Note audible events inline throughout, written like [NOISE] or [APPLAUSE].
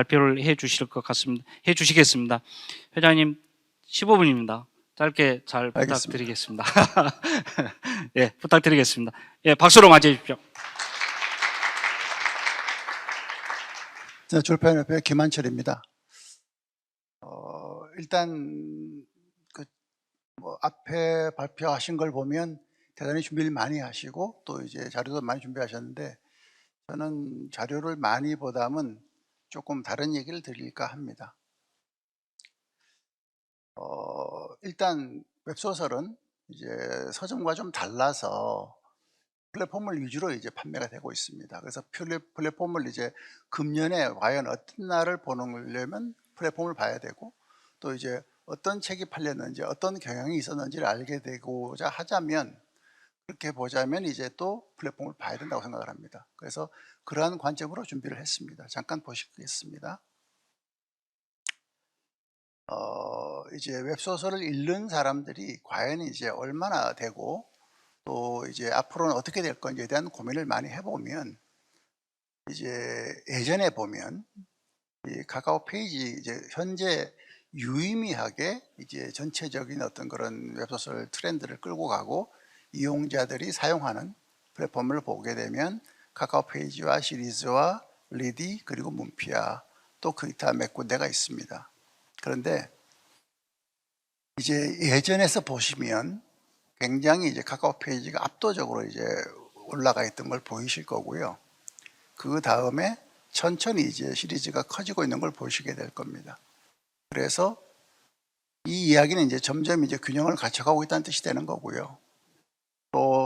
발표를 해 주실 것 같습니다. 해 주시겠습니다. 회장님 15분입니다. 짧게 잘. 부탁드리겠습니다. [LAUGHS] 예, 부탁드리겠습니다. 예, 박수로 맞이해 주십시오. 네, 졸파연합회 김한철입니다. 어, 일단 그 뭐 앞에 발표하신 걸 보면 대단히 준비를 많이 하시고 또 이제 자료도 많이 준비하셨는데 저는 자료를 많이 보다면 조금 다른 얘기를 드릴까 합니다. 어, 일단 웹소설은 이제 서점과 좀 달라서 플랫폼을 위주로 이제 판매가 되고 있습니다. 그래서 플랫- 플랫폼을 이제 금년에 과연 어떤 날을 보려면 플랫폼을 봐야 되고 또 이제 어떤 책이 팔렸는지 어떤 경향이 있었는지를 알게 되고자 하자면 그렇게 보자면 이제 또 플랫폼을 봐야 된다고 생각을 합니다. 그래서 그러한 관점으로 준비를 했습니다. 잠깐 보시겠습니다. 어, 이제 웹소설을 읽는 사람들이 과연 이제 얼마나 되고 또 이제 앞으로는 어떻게 될 건지에 대한 고민을 많이 해보면 이제 예전에 보면 이 카카오 페이지 이제 현재 유의미하게 이제 전체적인 어떤 그런 웹소설 트렌드를 끌고 가고 이용자들이 사용하는 플랫폼을 보게 되면 카카오 페이지와 시리즈와 리디 그리고 문피아 또 기타 몇 군데가 있습니다. 그런데 이제 예전에서 보시면 굉장히 이제 카카오 페이지가 압도적으로 이제 올라가 있던 걸 보이실 거고요. 그 다음에 천천히 이제 시리즈가 커지고 있는 걸 보시게 될 겁니다. 그래서 이 이야기는 이제 점점 이제 균형을 갖춰가고 있다는 뜻이 되는 거고요.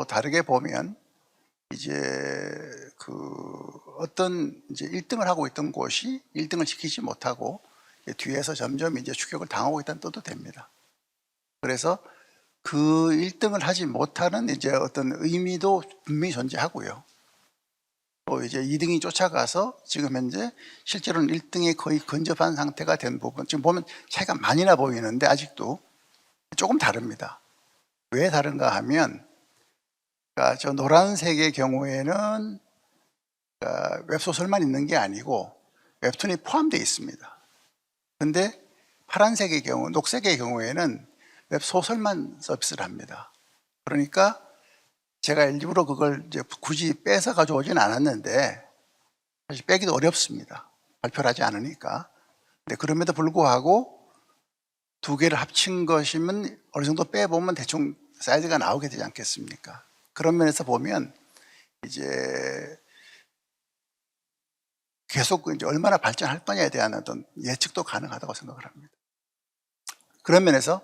또 다르게 보면 이제 그 어떤 이제 1등을 하고 있던 곳이 1등을 지키지 못하고 뒤에서 점점 이제 추격을 당하고 있다는 뜻도 됩니다. 그래서 그 1등을 하지 못하는 이제 어떤 의미도 분명히 존재하고요. 또 이제 2등이 쫓아가서 지금 현재 실제로는 1등이 거의 근접한 상태가 된 부분. 지금 보면 차이가 많이 나 보이는데 아직도 조금 다릅니다. 왜 다른가 하면 그러니까 저 노란색의 경우에는 그러니까 웹소설만 있는 게 아니고 웹툰이 포함되어 있습니다. 근데 파란색의 경우, 녹색의 경우에는 웹소설만 서비스를 합니다. 그러니까 제가 일부러 그걸 이제 굳이 빼서 가져오진 않았는데 사실 빼기도 어렵습니다. 발표를 하지 않으니까. 근데 그럼에도 불구하고 두 개를 합친 것이면 어느 정도 빼보면 대충 사이즈가 나오게 되지 않겠습니까? 그런 면에서 보면 이제 계속 이제 얼마나 발전할 거냐에 대한 어떤 예측도 가능하다고 생각을 합니다. 그런 면에서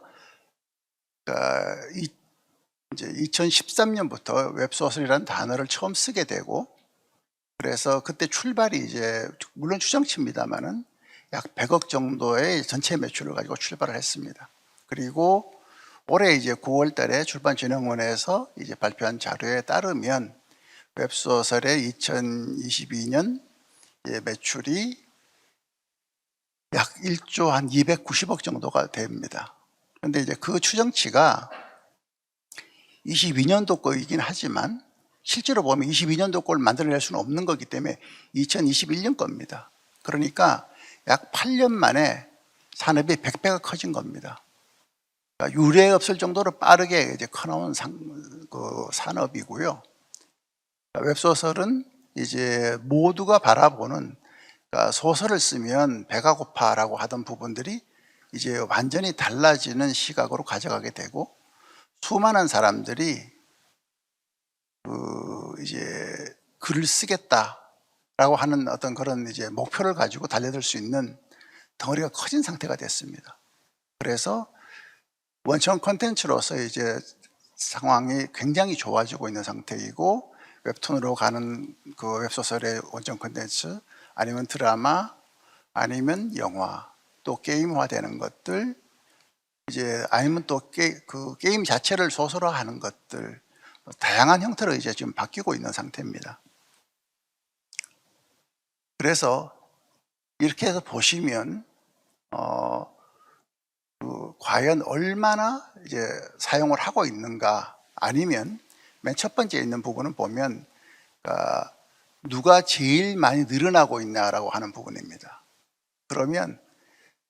이, 이제 2013년부터 웹소설이라는 단어를 처음 쓰게 되고 그래서 그때 출발이 이제 물론 추정치입니다만은 약 100억 정도의 전체 매출을 가지고 출발을 했습니다. 그리고 올해 이제 9월 달에 출판진흥원에서 이제 발표한 자료에 따르면 웹소설의 2022년 예, 매출이 약 1조 한 290억 정도가 됩니다. 그런데 이제 그 추정치가 22년도 거이긴 하지만 실제로 보면 22년도 거를 만들어낼 수는 없는 거기 때문에 2021년 겁니다. 그러니까 약 8년 만에 산업이 100배가 커진 겁니다. 그러니까 유례 없을 정도로 빠르게 이제 커나온 상, 그 산업이고요. 그러니까 웹소설은 이제 모두가 바라보는 그러니까 소설을 쓰면 배가 고파라고 하던 부분들이 이제 완전히 달라지는 시각으로 가져가게 되고 수많은 사람들이 그 이제 글을 쓰겠다라고 하는 어떤 그런 이제 목표를 가지고 달려들 수 있는 덩어리가 커진 상태가 됐습니다. 그래서 원천 콘텐츠로서 이제 상황이 굉장히 좋아지고 있는 상태이고 웹툰으로 가는 그 웹소설의 원천 콘텐츠 아니면 드라마 아니면 영화 또 게임화되는 것들 이제 아니면 또 게, 그 게임 자체를 소설화하는 것들 뭐 다양한 형태로 이제 지금 바뀌고 있는 상태입니다. 그래서 이렇게 해서 보시면 어, 그 과연 얼마나 이제 사용을 하고 있는가 아니면 맨 첫 번째 있는 부분은 보면 그러니까 누가 제일 많이 늘어나고 있나라고 하는 부분입니다. 그러면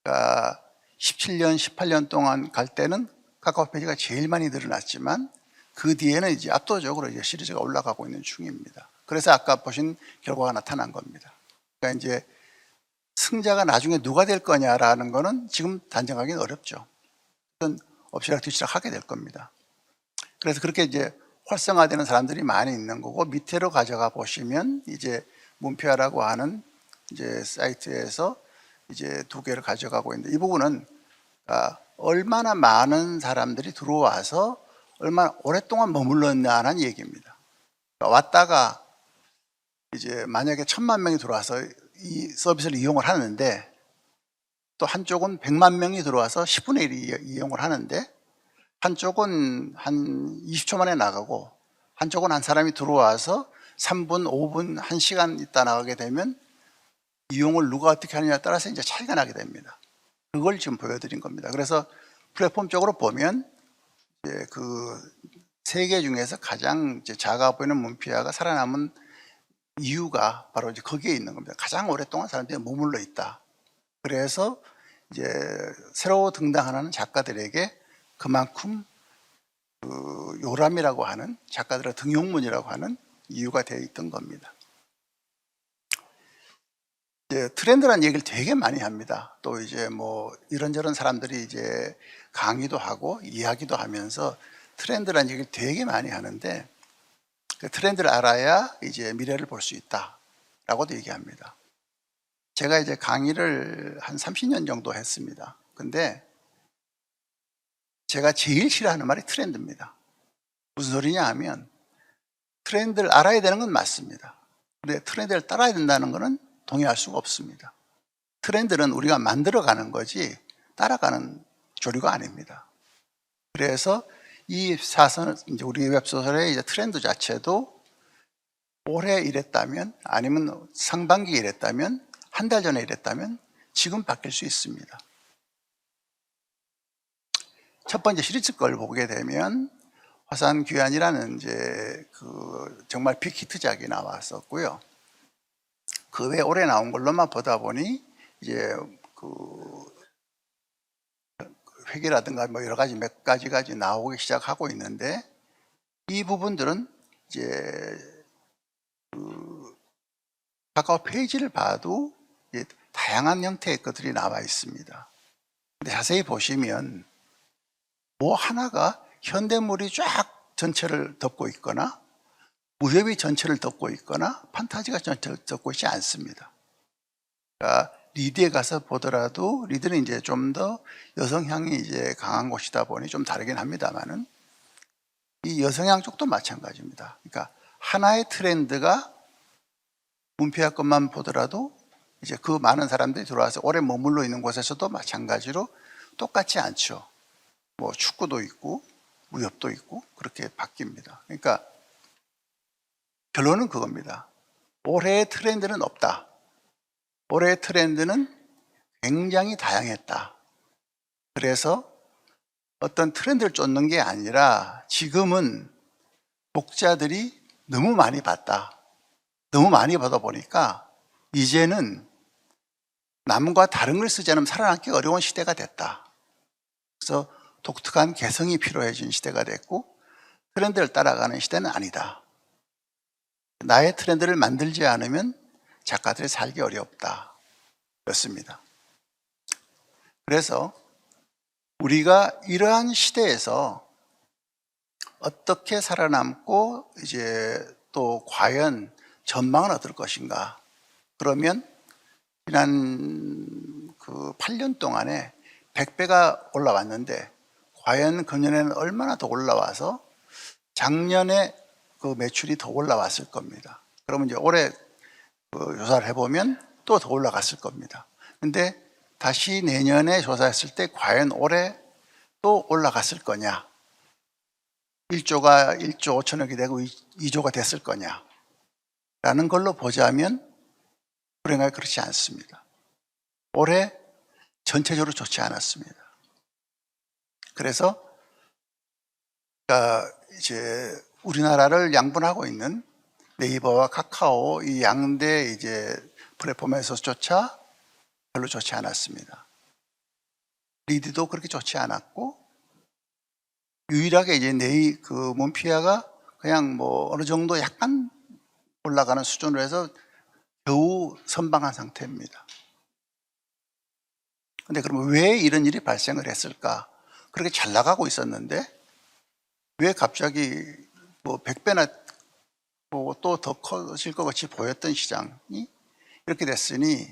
그러니까 17년, 18년 동안 갈 때는 카카오 페이지가 제일 많이 늘어났지만 그 뒤에는 이제 압도적으로 이제 시리즈가 올라가고 있는 중입니다. 그래서 아까 보신 결과가 나타난 겁니다. 그러니까 이제 승자가 나중에 누가 될 거냐라는 거는 지금 단정하기는 어렵죠. 어떤 엎치락뒤치락 하게 될 겁니다. 그래서 그렇게 이제 활성화되는 사람들이 많이 있는 거고 밑으로 가져가 보시면 이제 문표라고 하는 이제 사이트에서 이제 두 개를 가져가고 있는데 이 부분은 아, 얼마나 많은 사람들이 들어와서 얼마나 오랫동안 머물렀냐는 얘기입니다. 그러니까 왔다가 이제 만약에 천만 명이 들어와서 이 서비스를 이용을 하는데 또 한쪽은 100만 명이 들어와서 10분의 1이 이용을 하는데 한쪽은 한 20초 만에 나가고 한쪽은 한 사람이 들어와서 3분, 5분, 1시간 있다 나가게 되면 이용을 누가 어떻게 하느냐에 따라서 이제 차이가 나게 됩니다. 그걸 지금 보여드린 겁니다. 그래서 플랫폼 쪽으로 보면 이제 그 세 개 중에서 가장 이제 작아 보이는 문피아가 살아남은 이유가 바로 이제 거기에 있는 겁니다. 가장 오랫동안 사람들이 머물러 있다. 그래서 이제 새로 등장하는 작가들에게 그만큼 그 요람이라고 하는 작가들의 등용문이라고 하는 이유가 되어 있던 겁니다. 이제 트렌드란 얘기를 되게 많이 합니다. 또 이제 뭐 이런저런 사람들이 이제 강의도 하고 이야기도 하면서 트렌드란 얘기를 되게 많이 하는데 그 트렌드를 알아야 이제 미래를 볼 수 있다라고도 얘기합니다. 제가 이제 강의를 한 30년 정도 했습니다. 근데 제가 제일 싫어하는 말이 트렌드입니다. 무슨 소리냐 하면 트렌드를 알아야 되는 건 맞습니다. 근데 트렌드를 따라야 된다는 것은 동의할 수가 없습니다. 트렌드는 우리가 만들어가는 거지 따라가는 조류가 아닙니다. 그래서 이 사선, 이제 우리 웹소설의 이제 트렌드 자체도 올해 이랬다면 아니면 상반기에 이랬다면 한 달 전에 이랬다면 지금 바뀔 수 있습니다. 첫 번째 시리즈 걸 보게 되면 화산 귀환이라는 이제 그 정말 빅히트작이 나왔었고요. 그 외에 올해 나온 걸로만 보다 보니 이제 그 회계라든가 뭐 여러 가지 몇 가지가 이제 나오기 시작하고 있는데 이 부분들은 이제 그 카카오 페이지를 봐도 다양한 형태의 것들이 나와 있습니다. 자세히 보시면 뭐 하나가 현대물이 쫙 전체를 덮고 있거나 무협이 전체를 덮고 있거나 판타지가 전체를 덮고 있지 않습니다. 그러니까 리드에 가서 보더라도 리드는 이제 좀 더 여성향이 이제 강한 곳이다 보니 좀 다르긴 합니다만은 이 여성향 쪽도 마찬가지입니다. 그러니까 하나의 트렌드가 문피아 것만 보더라도 이제 그 많은 사람들이 들어와서 오래 머물러 있는 곳에서도 마찬가지로 똑같지 않죠. 뭐 축구도 있고 무협도 있고 그렇게 바뀝니다. 그러니까 결론은 그겁니다. 올해의 트렌드는 없다. 올해의 트렌드는 굉장히 다양했다. 그래서 어떤 트렌드를 쫓는 게 아니라 지금은 독자들이 너무 많이 봤다. 너무 많이 보다 보니까 이제는 남과 다른 걸 쓰지 않으면 살아남기 어려운 시대가 됐다. 그래서 독특한 개성이 필요해진 시대가 됐고 트렌드를 따라가는 시대는 아니다. 나의 트렌드를 만들지 않으면 작가들이 살기 어렵다. 였습니다. 그래서 우리가 이러한 시대에서 어떻게 살아남고 이제 또 과연 전망은 어떨 것인가? 그러면 지난 그 8년 동안에 100배가 올라왔는데 과연 금년에는 얼마나 더 올라와서 작년에 그 매출이 더 올라왔을 겁니다. 그러면 이제 올해 그 조사를 해보면 또 더 올라갔을 겁니다. 근데 다시 내년에 조사했을 때 과연 올해 또 올라갔을 거냐? 1조가 1조 5천억이 되고 2조가 됐을 거냐? 라는 걸로 보자면 불행하게 그렇지 않습니다. 올해 전체적으로 좋지 않았습니다. 그래서 그러니까 이제 우리나라를 양분하고 있는 네이버와 카카오 이 양대 이제 플랫폼에서조차 별로 좋지 않았습니다. 리드도 그렇게 좋지 않았고 유일하게 이제 네이 그 몬피아가 그냥 뭐 어느 정도 약간 올라가는 수준으로 해서 겨우 선방한 상태입니다. 근데 그러면 왜 이런 일이 발생을 했을까? 그렇게 잘 나가고 있었는데 왜 갑자기 뭐 100배나 뭐 또 더 커질 것 같이 보였던 시장이 이렇게 됐으니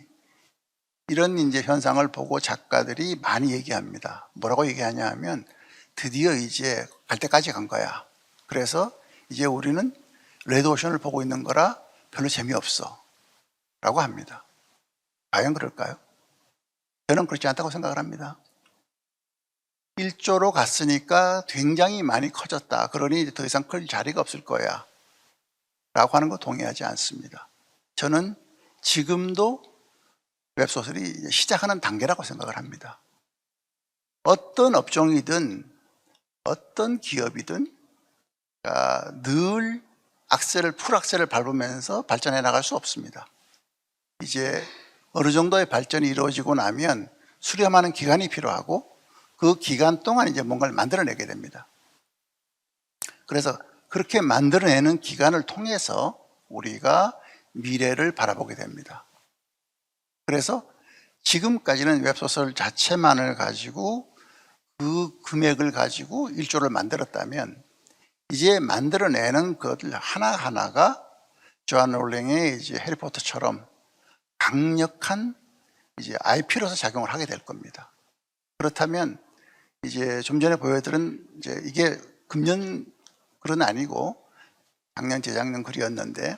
이런 이제 현상을 보고 작가들이 많이 얘기합니다. 뭐라고 얘기하냐 하면 드디어 이제 갈 때까지 간 거야. 그래서 이제 우리는 레드오션을 보고 있는 거라 별로 재미없어. 라고 합니다. 과연 그럴까요? 저는 그렇지 않다고 생각을 합니다. 1조로 갔으니까 굉장히 많이 커졌다. 그러니 더 이상 클 자리가 없을 거야. 라고 하는 거 동의하지 않습니다. 저는 지금도 웹소설이 시작하는 단계라고 생각을 합니다. 어떤 업종이든 어떤 기업이든 아, 늘 악셀을 풀악셀을 밟으면서 발전해 나갈 수 없습니다. 이제 어느 정도의 발전이 이루어지고 나면 수렴하는 기간이 필요하고 그 기간 동안 이제 뭔가를 만들어내게 됩니다. 그래서 그렇게 만들어내는 기간을 통해서 우리가 미래를 바라보게 됩니다. 그래서 지금까지는 웹소설 자체만을 가지고 그 금액을 가지고 일조를 만들었다면 이제 만들어내는 것들 하나하나가 조안 롤링의 이제 해리포터처럼 강력한 이제 IP로서 작용을 하게 될 겁니다. 그렇다면 이제 좀 전에 보여드린 이제 이게 금년 글은 아니고 작년 재작년 글이었는데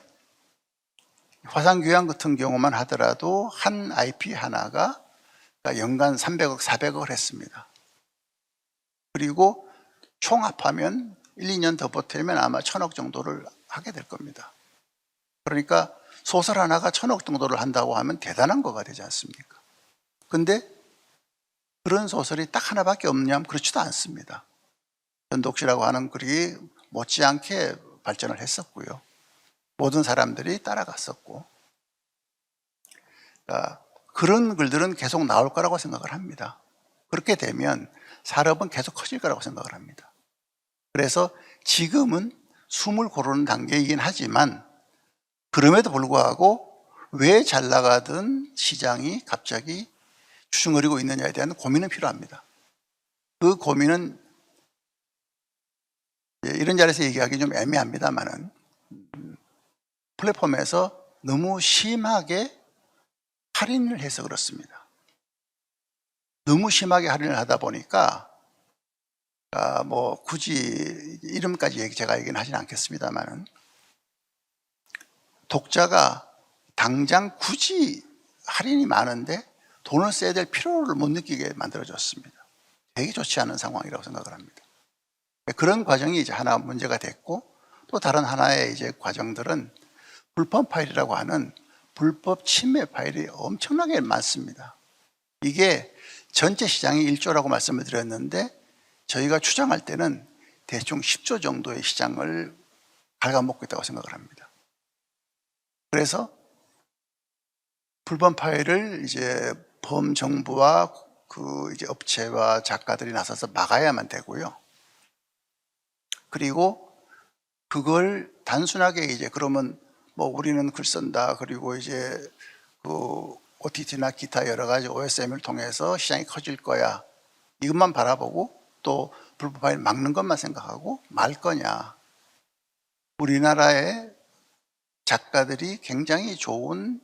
화상 교양 같은 경우만 하더라도 한 IP 하나가 연간 300억, 400억을 했습니다. 그리고 총 합하면 1, 2년 더 버티면 아마 천억 정도를 하게 될 겁니다. 그러니까 소설 하나가 천억 정도를 한다고 하면 대단한 거가 되지 않습니까? 근데 그런 소설이 딱 하나밖에 없냐면 그렇지도 않습니다. 전독시라고 하는 글이 못지않게 발전을 했었고요. 모든 사람들이 따라갔었고 그러니까 그런 글들은 계속 나올 거라고 생각을 합니다. 그렇게 되면 산업은 계속 커질 거라고 생각을 합니다. 그래서 지금은 숨을 고르는 단계이긴 하지만 그럼에도 불구하고 왜 잘 나가던 시장이 갑자기 주춤거리고 있느냐에 대한 고민은 필요합니다. 그 고민은 이런 자리에서 얘기하기 좀 애매합니다만은 플랫폼에서 너무 심하게 할인을 해서 그렇습니다. 너무 심하게 할인을 하다 보니까 아, 뭐 굳이 이름까지 제가 얘기는 하진 않겠습니다만은 독자가 당장 굳이 할인이 많은데 돈을 써야 될 필요를 못 느끼게 만들어졌습니다. 되게 좋지 않은 상황이라고 생각을 합니다. 그런 과정이 이제 하나 문제가 됐고 또 다른 하나의 이제 과정들은 불법 파일이라고 하는 불법 침해 파일이 엄청나게 많습니다. 이게 전체 시장이 1조라고 말씀을 드렸는데 저희가 추정할 때는 대충 10조 정도의 시장을 갉아먹고 있다고 생각을 합니다. 그래서 불법 파일을 이제 범정부와 그 이제 업체와 작가들이 나서서 막아야만 되고요. 그리고 그걸 단순하게 이제 그러면 뭐 우리는 글 쓴다. 그리고 이제 그 OTT나 기타 여러 가지 OSM을 통해서 시장이 커질 거야. 이것만 바라보고 또 불법 파일 막는 것만 생각하고 말 거냐. 우리나라의 작가들이 굉장히 좋은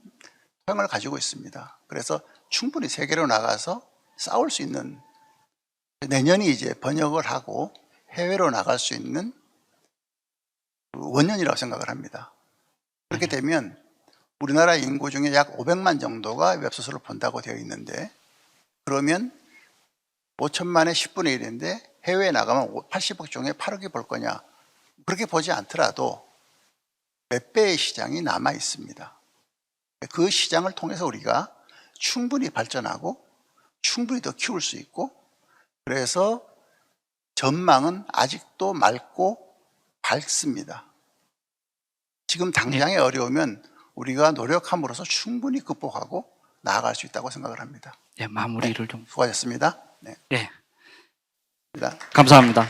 토양을 가지고 있습니다. 그래서 충분히 세계로 나가서 싸울 수 있는 내년이 이제 번역을 하고 해외로 나갈 수 있는 그 원년이라고 생각을 합니다. 그렇게 되면 우리나라 인구 중에 약 500만 정도가 웹소설을 본다고 되어 있는데 그러면 5천만의 10분의 1인데 해외에 나가면 80억 중에 8억이 볼 거냐 그렇게 보지 않더라도 몇 배의 시장이 남아 있습니다. 그 시장을 통해서 우리가 충분히 발전하고 충분히 더 키울 수 있고 그래서 전망은 아직도 맑고 밝습니다. 지금 당장의 어려우면 우리가 노력함으로써 충분히 극복하고 나아갈 수 있다고 생각을 합니다. 예, 마무리를 좀. 수고하셨습니다. 네. 예, 감사합니다. 감사합니다.